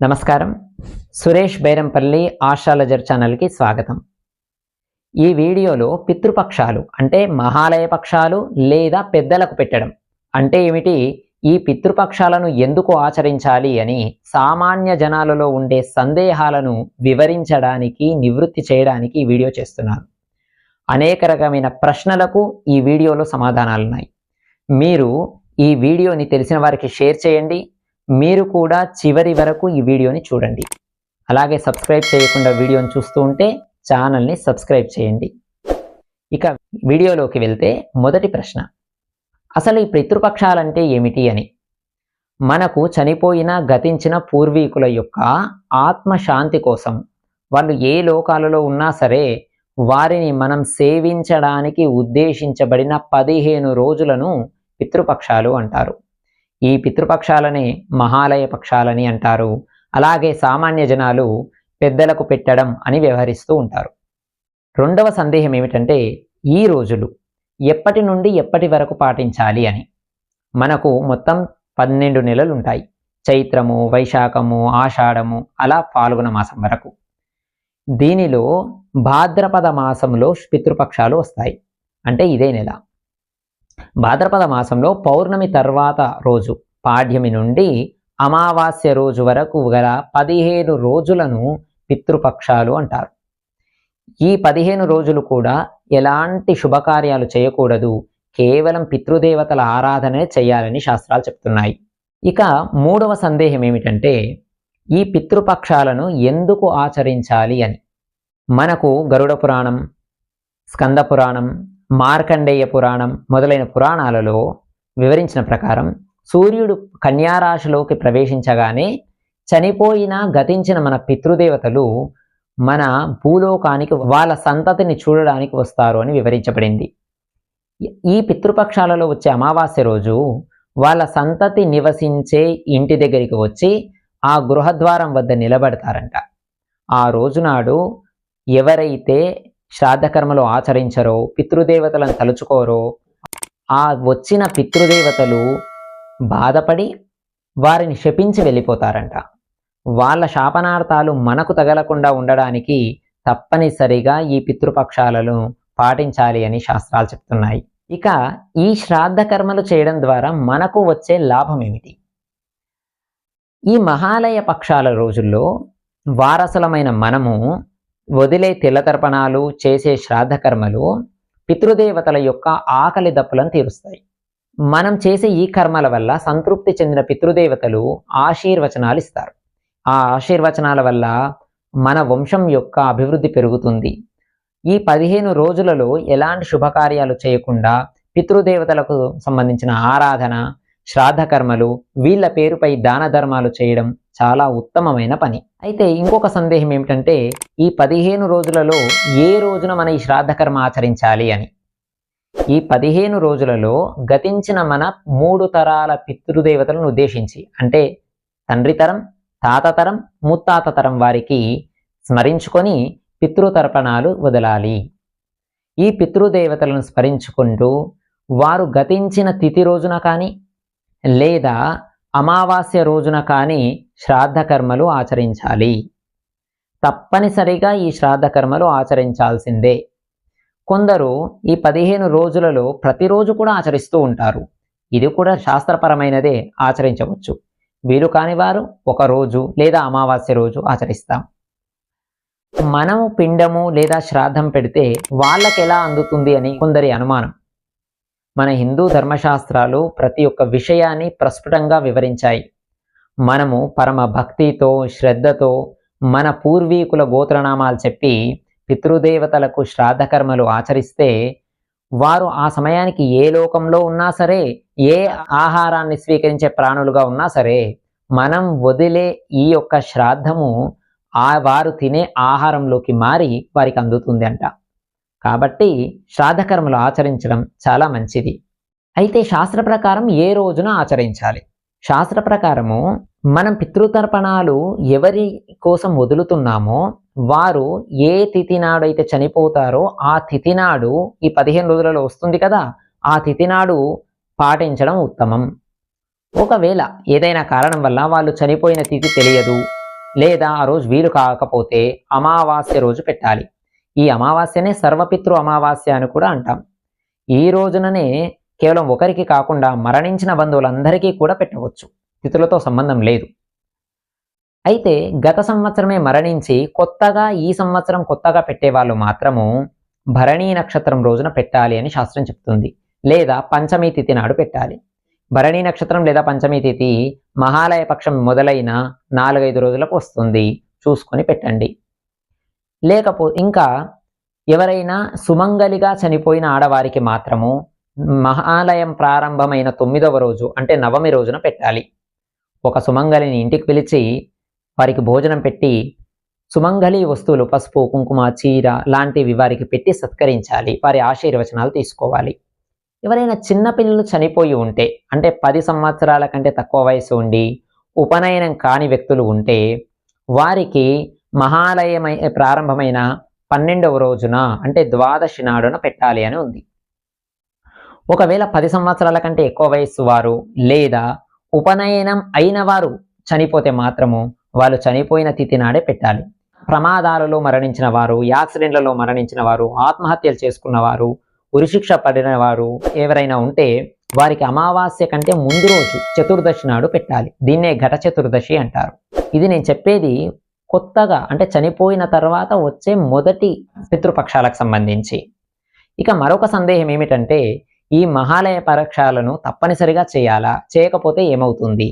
నమస్కారం. సురేష్ బైరంపల్లి ఆస్ట్రాలజర్ ఛానల్కి స్వాగతం. ఈ వీడియోలో పితృపక్షాలు అంటే మహాలయ పక్షాలు లేదా పెద్దలకు పెట్టడం అంటే ఏమిటి? ఈ పితృపక్షాలను ఎందుకు ఆచరించాలి అని సామాన్య జనాలలో ఉండే సందేహాలను వివరించడానికి నివృత్తి చేయడానికి ఈ వీడియో చేస్తున్నాను. అనేక రకమైన ప్రశ్నలకు ఈ వీడియోలో సమాధానాలున్నాయి. మీరు ఈ వీడియోని తెలిసిన వారికి షేర్ చేయండి. మీరు కూడా చివరి వరకు ఈ వీడియోని చూడండి. అలాగే సబ్స్క్రైబ్ చేయకుండా వీడియోని చూస్తూ ఉంటే ఛానల్ని సబ్స్క్రైబ్ చేయండి. ఇక వీడియోలోకి వెళ్తే మొదటి ప్రశ్న. అసలు ఈ పితృపక్షాలంటే ఏమిటి అని? మనకు చనిపోయిన గతించిన పూర్వీకుల యొక్క ఆత్మశాంతి కోసం వాళ్ళు ఏ లోకాలలో ఉన్నా సరే వారిని మనం సేవించడానికి ఉద్దేశించబడిన పదిహేను రోజులను పితృపక్షాలు అంటారు. ఈ పితృపక్షాలని మహాలయ పక్షాలని అంటారు. అలాగే సామాన్య జనాలు పెద్దలకు పెట్టడం అని వ్యవహరిస్తూ ఉంటారు. రెండవ సందేహం ఏమిటంటే ఈ రోజులు ఎప్పటి నుండి ఎప్పటి వరకు పాటించాలి అని. మనకు మొత్తం పన్నెండు నెలలు ఉంటాయి చైత్రము వైశాఖము ఆషాఢము అలా పాల్గొన మాసం వరకు. దీనిలో భాద్రపద మాసంలో పితృపక్షాలు వస్తాయి. అంటే ఇదే నెల. భాద్రపద మాసంలో పౌర్ణమి తర్వాత రోజు పాడ్యమి నుండి అమావాస్య రోజు వరకు గల పదిహేను రోజులను పితృపక్షాలు అంటారు. ఈ పదిహేను రోజులు కూడా ఎలాంటి శుభకార్యాలు చేయకూడదు కేవలం పితృదేవతల ఆరాధనే చేయాలని శాస్త్రాలు చెప్తున్నాయి. ఇక మూడవ సందేహం ఏమిటంటే ఈ పితృపక్షాలను ఎందుకు ఆచరించాలి అని. మనకు గరుడ పురాణం స్కంద పురాణం మార్కండేయ పురాణం మొదలైన పురాణాలలో వివరించిన ప్రకారం సూర్యుడు కన్యారాశిలోకి ప్రవేశించగానే చనిపోయిన గతించిన మన పితృదేవతలు మన భూలోకానికి వాళ్ళ సంతతిని చూడడానికి వస్తారు అని వివరించబడింది. ఈ పితృపక్షాలలో వచ్చే అమావాస్య రోజు వాళ్ళ సంతతి నివసించే ఇంటి దగ్గరికి వచ్చి ఆ గృహద్వారం వద్ద నిలబడతారంట. ఆ రోజునాడు ఎవరైతే శ్రాద్ధకర్మలు ఆచరించరో పితృదేవతలను తలుచుకోరో ఆ వచ్చిన పితృదేవతలు బాధపడి వారిని శపించి వెళ్ళిపోతారంట. వాళ్ళ శాపనార్థాలు మనకు తగలకుండా ఉండడానికి తప్పనిసరిగా ఈ పితృపక్షాలను పాటించాలి అని శాస్త్రాలు చెప్తున్నాయి. ఇక ఈ శ్రాద్ధ కర్మలు చేయడం ద్వారా మనకు వచ్చే లాభం ఏమిటి? ఈ మహాలయ పక్షాల రోజుల్లో వారసులమైన మనము వదిలే తిలతర్పణాలు చేసే శ్రాద్ధకర్మలు పితృదేవతల యొక్క ఆకలి దప్పులను తీరుస్తాయి. మనం చేసే ఈ కర్మల వల్ల సంతృప్తి చెందిన పితృదేవతలు ఆశీర్వచనాలు ఇస్తారు. ఆ ఆశీర్వచనాల వల్ల మన వంశం యొక్క అభివృద్ధి పెరుగుతుంది. ఈ పదిహేను రోజులలో ఎలాంటి శుభకార్యాలు చేయకుండా పితృదేవతలకు సంబంధించిన ఆరాధన శ్రాద్ధ కర్మలు వీళ్ళ పేరుపై దాన ధర్మాలు చేయడం చాలా ఉత్తమమైన పని. అయితే ఇంకొక సందేహం ఏమిటంటే ఈ పదిహేను రోజులలో ఏ రోజున మన ఈ శ్రాద్ధకర్మ ఆచరించాలి అని? ఈ పదిహేను రోజులలో గతించిన మన మూడు తరాల పితృదేవతలను ఉద్దేశించి అంటే తండ్రి తరం తాత తరం ముత్తాత తరం వారికి స్మరించుకొని పితృతర్పణాలు వదలాలి. ఈ పితృదేవతలను స్మరించుకుంటూ వారు గతించిన తిథి రోజున కానీ లేదా అమావాస్య రోజున కానీ శ్రాద్ధ కర్మలు ఆచరించాలి. తప్పనిసరిగా ఈ శ్రాద్ధ కర్మలు ఆచరించాల్సిందే. కొందరు ఈ పదిహేను రోజులలో ప్రతిరోజు కూడా ఆచరిస్తూ ఉంటారు. ఇది కూడా శాస్త్రపరమైనదే ఆచరించవచ్చు. వీలు కాని వారు ఒక రోజు లేదా అమావాస్య రోజు ఆచరిస్తాం. మనము పిండము లేదా శ్రాద్ధం పెడితే వాళ్ళకి ఎలా అందుతుంది అని కొందరి అనుమానం. మన హిందూ ధర్మశాస్త్రాలు ప్రతి ఒక్క విషయాన్ని ప్రస్ఫుటంగా వివరించాయి. మనము పరమ భక్తితో శ్రద్ధతో మన పూర్వీకుల గోత్రనామాలు చెప్పి పితృదేవతలకు శ్రాద్ధకర్మలు ఆచరిస్తే వారు ఆ సమయానికి ఏ లోకంలో ఉన్నా సరే ఏ ఆహారాన్ని స్వీకరించే ప్రాణులుగా ఉన్నా సరే మనం వదిలే ఈ యొక్క శ్రాద్ధము ఆ వారు తినే ఆహారంలోకి మారి వారికి అందుతుంది అంట. కాబట్టి శ్రాద్ధకర్మలు ఆచరించడం చాలా మంచిది. అయితే శాస్త్ర ప్రకారం ఏ రోజున ఆచరించాలి? శాస్త్ర ప్రకారము మనం పితృతర్పణాలు ఎవరి కోసం వదులుతున్నామో వారు ఏ తిథి నాడు అయితే చనిపోతారో ఆ తిథి నాడు ఈ పదిహేను రోజులలో వస్తుంది కదా ఆ తిథి నాడు పాటించడం ఉత్తమం. ఒకవేళ ఏదైనా కారణం వల్ల వాళ్ళు చనిపోయిన తిథి తెలియదు లేదా ఆ రోజు వీలు కాకపోతే అమావాస్య రోజు పెట్టాలి. ఈ అమావాస్యనే సర్వపితృ అమావాస్య అని కూడా అంటాం. ఈ రోజుననే కేవలం ఒకరికి కాకుండా మరణించిన బంధువులందరికీ కూడా పెట్టవచ్చు. తిథులతో సంబంధం లేదు. అయితే గత సంవత్సరమే మరణించి కొత్తగా ఈ సంవత్సరం కొత్తగా పెట్టేవాళ్ళు మాత్రము భరణీ నక్షత్రం రోజున పెట్టాలి అని శాస్త్రం చెప్తుంది. లేదా పంచమి తిథి నాడు పెట్టాలి. భరణీ నక్షత్రం లేదా పంచమి తిథి మహాలయ పక్షం మొదలైన నాలుగైదు రోజులకు వస్తుంది. చూసుకొని పెట్టండి. లేకపో ఇంకా ఎవరైనా సుమంగలిగా చనిపోయిన ఆడవారికి మాత్రము మహాలయం ప్రారంభమైన తొమ్మిదవ రోజు అంటే నవమి రోజున పెట్టాలి. ఒక సుమంగలిని ఇంటికి పిలిచి వారికి భోజనం పెట్టి సుమంగళి వస్తువులు పసుపు కుంకుమ చీర లాంటివి వారికి పెట్టి సత్కరించాలి. వారి ఆశీర్వచనాలు తీసుకోవాలి. ఎవరైనా చిన్నపిల్లలు చనిపోయి ఉంటే అంటే పది సంవత్సరాల కంటే తక్కువ వయసు ఉండి ఉపనయనం కాని వ్యక్తులు ఉంటే వారికి మహాలయమై ప్రారంభమైన పన్నెండవ రోజున అంటే ద్వాదశి నాడున పెట్టాలి అని ఉంది. ఒకవేళ పది సంవత్సరాల కంటే ఎక్కువ వయస్సు వారు లేదా ఉపనయనం అయిన వారు చనిపోతే మాత్రము వాళ్ళు చనిపోయిన తిథి నాడే పెట్టాలి. ప్రమాదాలలో మరణించిన వారు యాక్సిడెంట్లలో మరణించిన వారు ఆత్మహత్యలు చేసుకున్న వారు ఉరిశిక్ష పడిన వారు ఎవరైనా ఉంటే వారికి అమావాస్య కంటే ముందు రోజు చతుర్దశి నాడు పెట్టాలి. దీన్నే ఘట చతుర్దశి అంటారు. ఇది నేను చెప్పేది కొత్తగా అంటే చనిపోయిన తర్వాత వచ్చే మొదటి పితృపక్షాలకు సంబంధించి. ఇక మరొక సందేహం ఏమిటంటే ఈ మహాలయ పరీక్షలను తప్పనిసరిగా చేయాలా? చేయకపోతే ఏమవుతుంది?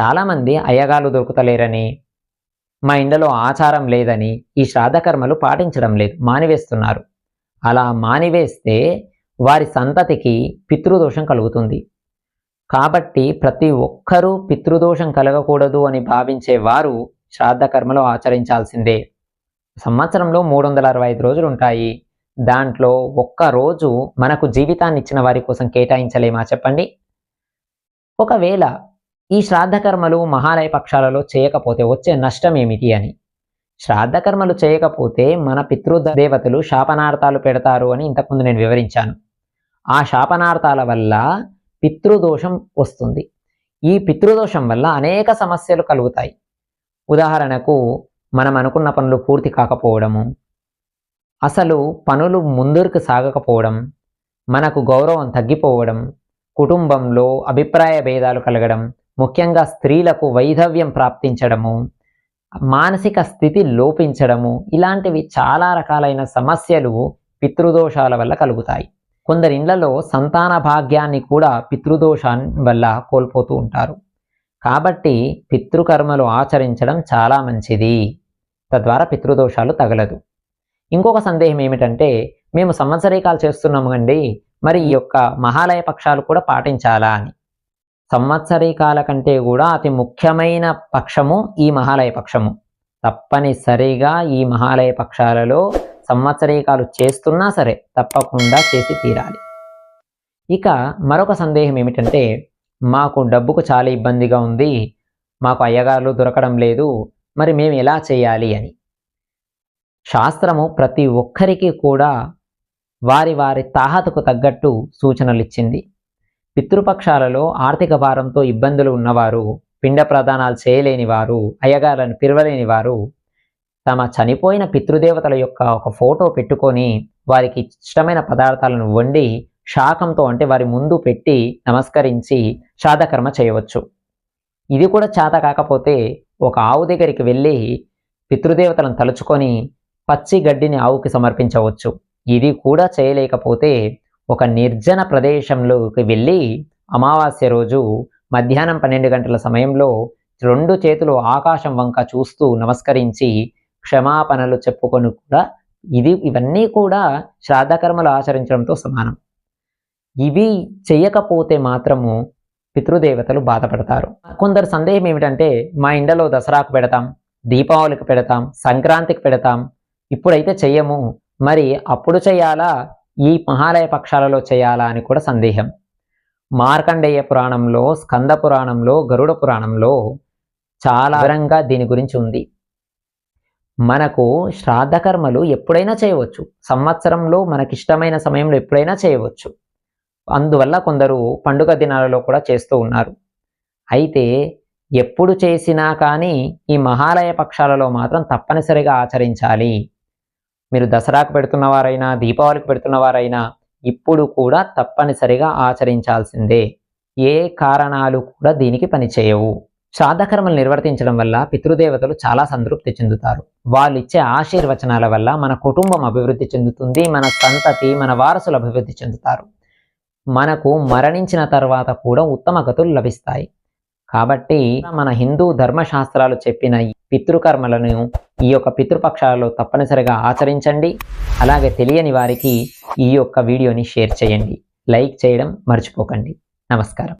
చాలామంది అయ్యగాలు దొరుకుతలేరని మా ఇండలో ఆచారం లేదని ఈ శ్రాద్ధకర్మలు పాటించడం లేదు మానివేస్తున్నారు. అలా మానివేస్తే వారి సంతతికి పితృదోషం కలుగుతుంది. కాబట్టి ప్రతి ఒక్కరూ పితృదోషం కలగకూడదు అని భావించే వారు శ్రాద్ధకర్మలు ఆచరించాల్సిందే. సంవత్సరంలో మూడు వందల అరవై ఐదు రోజులు ఉంటాయి దాంట్లో ఒక్క రోజు మనకు జీవితాన్ని ఇచ్చిన వారి కోసం కేటాయించలేమా చెప్పండి? ఒకవేళ ఈ శ్రాద్ధకర్మలు మహాలయ పక్షాలలో చేయకపోతే వచ్చే నష్టం ఏమిటి అని? శ్రాద్ధకర్మలు చేయకపోతే మన పితృదేవతలు శాపనార్థాలు పెడతారు అని ఇంతకుముందు నేను వివరించాను. ఆ శాపనార్థాల వల్ల పితృదోషం వస్తుంది. ఈ పితృదోషం వల్ల అనేక సమస్యలు కలుగుతాయి. ఉదాహరణకు మనం అనుకున్న పనులు పూర్తి కాకపోవడము అసలు పనులు ముందుకు సాగకపోవడం మనకు గౌరవం తగ్గిపోవడం కుటుంబంలో అభిప్రాయ భేదాలు కలగడం ముఖ్యంగా స్త్రీలకు వైధవ్యం ప్రాప్తించడము మానసిక స్థితి లోపించడము ఇలాంటివి చాలా రకాలైన సమస్యలు పితృదోషాల వల్ల కలుగుతాయి. కొందరి ఇళ్ళలో సంతాన భాగ్యాన్ని కూడా పితృదోషాన్ని వల్ల కోల్పోతూ ఉంటారు. కాబట్టి పితృకర్మలు ఆచరించడం చాలా మంచిది. తద్వారా పితృదోషాలు తగలదు. ఇంకొక సందేహం ఏమిటంటే మేము సంవత్సరీకాలు చేస్తున్నాము అండి మరి ఈ యొక్క మహాలయ పక్షాలు కూడా పాటించాలా అని. సంవత్సరీకాల కంటే కూడా అతి ముఖ్యమైన పక్షము ఈ మహాలయ పక్షము. తప్పనిసరిగా ఈ మహాలయ పక్షాలలో సంవత్సరీకాలు చేస్తున్నా సరే తప్పకుండా చేసి తీరాలి. ఇక మరొక సందేహం ఏమిటంటే మాకు డబ్బుకు చాలా ఇబ్బందిగా ఉంది మాకు అయ్యగారులు దొరకడం లేదు మరి మేము ఎలా చేయాలి అని. శాస్త్రము ప్రతి ఒక్కరికి కూడా వారి వారి తాహతకు తగ్గట్టు సూచనలు ఇచ్చింది పితృపక్షాలలో ఆర్థిక భారంతో ఇబ్బందులు ఉన్నవారు పిండ ప్రదానాలు చేయలేని వారు అయ్యగారులను పిలవలేని వారు తమ చనిపోయిన పితృదేవతల యొక్క ఒక ఫోటో పెట్టుకొని వారికి ఇష్టమైన పదార్థాలను వండి శాకంతో అంటే వారి ముందు పెట్టి నమస్కరించి శాతకర్మ చేయవచ్చు. ఇది కూడా చేత కాకపోతే ఒక ఆవు దగ్గరికి వెళ్ళి పితృదేవతలను తలుచుకొని పచ్చి గడ్డిని ఆవుకి సమర్పించవచ్చు. ఇది కూడా చేయలేకపోతే ఒక నిర్జన ప్రదేశంలోకి వెళ్ళి అమావాస్య రోజు మధ్యాహ్నం పన్నెండు గంటల సమయంలో రెండు చేతులు ఆకాశం వంక చూస్తూ నమస్కరించి క్షమాపణలు చెప్పుకొని కూడా ఇది ఇవన్నీ కూడా శ్రాద్ధకర్మలు ఆచరించడంతో సమానం. ఇవి చేయకపోతే మాత్రము పితృదేవతలు బాధపడతారు. కొందరు సందేహం ఏమిటంటే మా ఇండలో దసరాకు పెడతాం దీపావళికి పెడతాం సంక్రాంతికి పెడతాం ఇప్పుడైతే చెయ్యము. మరి అప్పుడు చేయాలా ఈ మహాలయ పక్షాలలో చేయాలా అని కూడా సందేహం. మార్కండేయ పురాణంలో స్కంద పురాణంలో గరుడ పురాణంలో చాలా వివరంగా దీని గురించి ఉంది. మనకు శ్రాద్ధ కర్మలు ఎప్పుడైనా చేయవచ్చు. సంవత్సరంలో మనకిష్టమైన సమయంలో ఎప్పుడైనా చేయవచ్చు. అందువల్ల కొందరు పండుగ దినాలలో కూడా చేస్తూ ఉన్నారు. అయితే ఎప్పుడు చేసినా కానీ ఈ మహాలయ పక్షాలలో మాత్రం తప్పనిసరిగా ఆచరించాలి. మీరు దసరాకు పెడుతున్నవారైనా దీపావళికి పెడుతున్నవారైనా ఇప్పుడు కూడా తప్పనిసరిగా ఆచరించాల్సిందే. ఏ కారణాలు కూడా దీనికి పనిచేయవు. శ్రాద్ధకర్మలు నిర్వర్తించడం వల్ల పితృదేవతలు చాలా సంతృప్తి చెందుతారు. వాళ్ళు ఇచ్చే ఆశీర్వచనాల వల్ల మన కుటుంబం అభివృద్ధి చెందుతుంది మన సంతతి మన వారసులు అభివృద్ధి చెందుతారు. మనకు మరణించిన తర్వాత కూడా ఉత్తమ గతులు లభిస్తాయి. కాబట్టి మన హిందూ ధర్మశాస్త్రాలు చెప్పిన ఈ పితృకర్మలను ఈ యొక్క పితృపక్షాలలో తప్పనిసరిగా ఆచరించండి. అలాగే తెలియని వారికి ఈ యొక్క వీడియోని షేర్ చేయండి. లైక్ చేయడం మర్చిపోకండి. నమస్కారం.